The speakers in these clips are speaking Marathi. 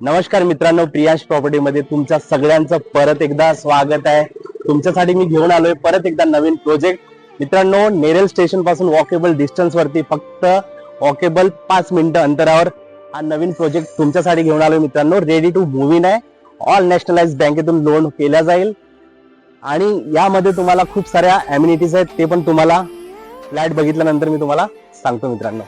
नमस्कार मित्रांनो प्रियांश प्रॉपर्टीमध्ये तुमच्या सगळ्यांचं परत एकदा स्वागत आहे. तुमच्यासाठी मी घेऊन आलोय परत एकदा नवीन प्रोजेक्ट मित्रांनो नेरल स्टेशनपासून वॉकेबल डिस्टन्स वरती फक्त वॉकेबल पाच मिनिटं अंतरावर हा नवीन प्रोजेक्ट तुमच्यासाठी घेऊन आलोय मित्रांनो. रेडी टू मूव्ह इन आहे. ऑल नॅशनलाइज बँकेतून लोन केल्या जाईल. आणि यामध्ये तुम्हाला खूप साऱ्या अम्युनिटीज आहेत ते पण तुम्हाला फ्लॅट बघितल्यानंतर मी तुम्हाला सांगतो मित्रांनो.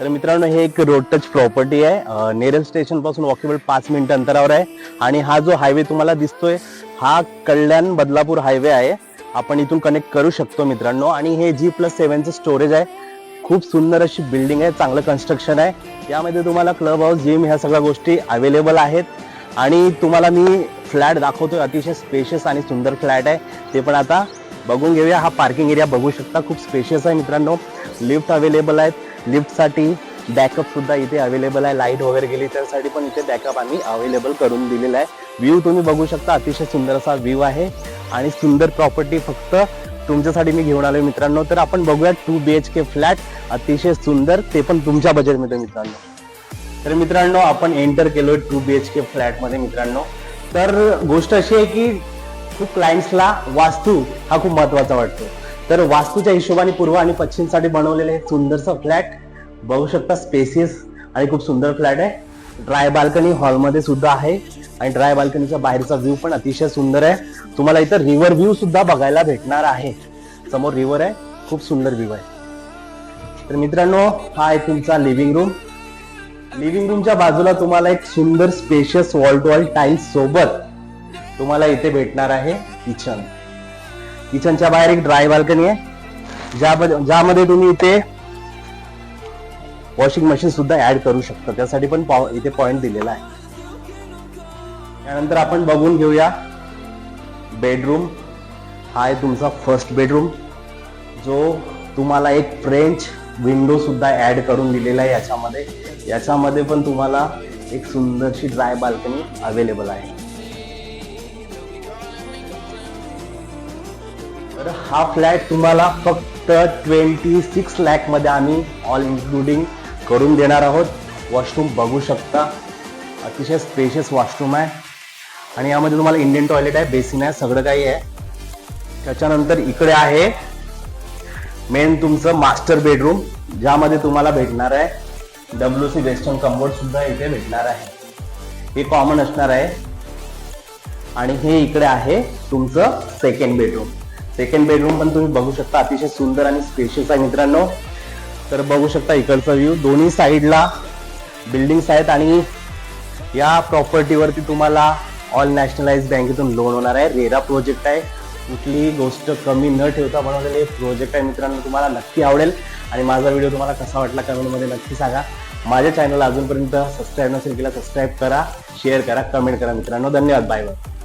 तर मित्रांनो हे एक रोड टच प्रॉपर्टी आहे. नेरल स्टेशनपासून वॉकेबल पाच मिनिट अंतरावर आहे. आणि हा जो हायवे तुम्हाला दिसतोय हा कल्याण बदलापूर हायवे आहे. आपण इथून कनेक्ट करू शकतो मित्रांनो. आणि हे जी प्लस सेव्हनचं स्टोरेज आहे. खूप सुंदर अशी बिल्डिंग आहे चांगलं कन्स्ट्रक्शन आहे. यामध्ये तुम्हाला क्लब हाऊस जिम ह्या सगळ्या गोष्टी अवेलेबल आहेत. आणि तुम्हाला मी फ्लॅट दाखवतोय अतिशय स्पेशियस आणि सुंदर फ्लॅट आहे. ते पण आता बघून घेऊया. हा पार्किंग एरिया बघू शकता. खूप स्पेशियस आहे मित्रांनो. लिफ्ट अवेलेबल आहेत. लिफ्टसाठी बॅकअप सुद्धा इथे अवेलेबल आहे. लाइट वगैरे गेली त्यासाठी पण इथे बॅकअप आम्ही अवेलेबल करून दिलेला आहे. व्ह्यू तुम्ही बघू शकता अतिशय सुंदर असा व्ह्यू आहे आणि सुंदर प्रॉपर्टी फक्त तुमच्यासाठी मी घेऊन आलोय मित्रांनो. तर आपण बघूया two B H K flat अतिशय सुंदर ते पण तुमच्या बजेटमध्ये मित्रांनो. तर मित्रांनो आपण एंटर केलोय टू बी एच के फ्लॅटमध्ये मित्रांनो. तर गोष्ट अशी आहे की खूप क्लायंट्सला वास्तू हा खूप महत्त्वाचा वाटतो. तर वास्तूच्या हिशोबाने पूर्व आणि पश्चिमसाठी बनवलेले हे सुंदरसं फ्लॅट बघू शकता स्पेसियस आणि खूप सुंदर फ्लॅट आहे. ड्राय बाल्कनी हॉलमध्ये सुद्धा आहे आणि ड्राय बाल्कनीचा बाहेरचा व्ह्यू पण अतिशय सुंदर आहे. तुम्हाला इथं रिव्हर व्ह्यू सुद्धा बघायला भेटणार आहे. समोर रिव्हर आहे खूप सुंदर व्ह्यू आहे. तर मित्रांनो हा आहे तुमचा लिव्हिंग रूम लिव्हिंग रूमच्या बाजूला तुम्हाला एक सुंदर spacious wall to wall tiles सोबत तुम्हाला इथे भेटणार आहे किचन किचनच्या बाहेर एक ड्राय बाल्कनी आहे. ज्यामध्ये ज्यामध्ये तुम्ही इथे वॉशिंग मशीन सुद्धा ऍड करू शकता. त्यासाठी पण पॉ- इथे पॉइंट दिलेला आहे. त्यानंतर आपण बघून घेऊया बेडरूम हा आहे तुमचा फर्स्ट बेडरूम जो तुम्हाला एक फ्रेंच विंडो सुद्धा ऍड करून दिलेला आहे याच्यामध्ये. याच्यामध्ये पण तुम्हाला एक सुंदरशी ड्राय बाल्कनी अवेलेबल आहे. तर हा फ्लॅट तुम्हाला फक्त ट्वेंटी सिक्स लॅकमध्ये आम्ही ऑल इन्क्लुडिंग करून देणार आहोत. वॉशरूम बघू शकता. अतिशय स्पेशियस वॉशरूम आहे. आणि यामध्ये तुम्हाला इंडियन टॉयलेट आहे बेसिन आहे सगळं काही आहे. त्याच्यानंतर इकडे आहे मेन तुमचं मास्टर बेडरूम ज्यामध्ये तुम्हाला भेटणार आहे. डब्ल्यू सी वेस्टर्न कम्फर्ट सुद्धा इथे भेटणार आहे. हे कॉमन असणार आहे. आणि हे इकडे आहे तुमचं सेकंड बेडरूम सेकंड बेडरूम पण तुम्ही बघू शकता अतिशय सुंदर आणि स्पेशियस आहे मित्रांनो. तर बघू शकता इकडचा व्ह्यू दोन्ही साईडला बिल्डिंग्स आहेत आणि या प्रॉपर्टीवरती तुम्हाला ऑल नॅशनलाइज बँकेतून लोन होणार आहे. रेरा प्रोजेक्ट आहे. कुठलीही गोष्ट कमी न ठेवता बनवलेले प्रोजेक्ट आहे मित्रांनो तुम्हाला नक्की आवडेल. आणि माझा व्हिडिओ तुम्हाला कसा वाटला कमेंटमध्ये नक्की सांगा. माझ्या चॅनल अजूनपर्यंत सबस्क्राईब नसेल केला सबस्क्राईब करा शेअर करा कमेंट करा मित्रांनो. धन्यवाद. Bye bye